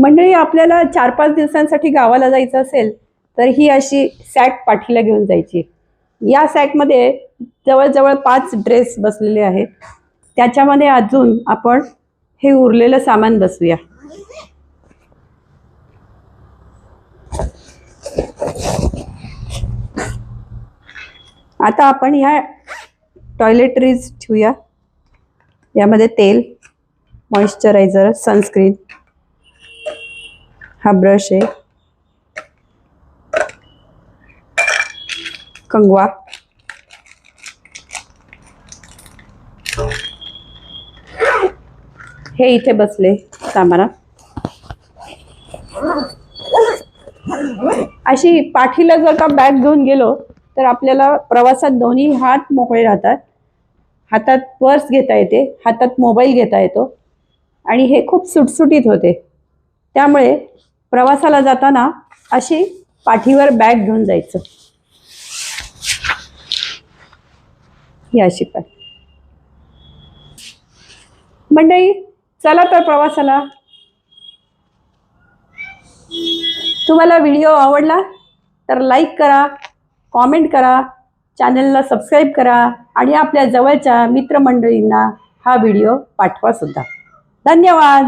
मंडळी आपल्याला चार पाच दिवसांसाठी गावाला जायचं असेल तर ही अशी सॅक पाठीला घेऊन जायची. या सॅकमध्ये जवळजवळ पाच ड्रेस बसलेले आहेत. त्याच्यामध्ये अजून आपण हे उरलेलं सामान बसूया. आता आपण ह्या टॉयलेटरीज ठेवूया. यामध्ये तेल मॉइश्चरायझर सनस्क्रीन हा ब्रश आहे. कंगवा. हे इथे बसले सामानात अशी पाठीला जर का बॅग घेऊन गेलो तर आपल्याला प्रवासात दोन्ही हात मोकळे राहतात. हातात पर्स घेता येते हातात मोबाईल घेता येतो. आणि हे खूप सुटसुटीत होते. त्यामुळे प्रवासाला जाताना अशी पाठीवर बॅग घेऊन जायचं. ही अशी पण मंडळी चला तर प्रवासाला. तुम्हाला व्हिडिओ आवडला तर लाईक करा कॉमेंट करा चॅनलला सबस्क्राईब करा आणि आपल्या जवळच्या मित्रमंडळींना हा व्हिडिओ पाठवा सुद्धा. धन्यवाद.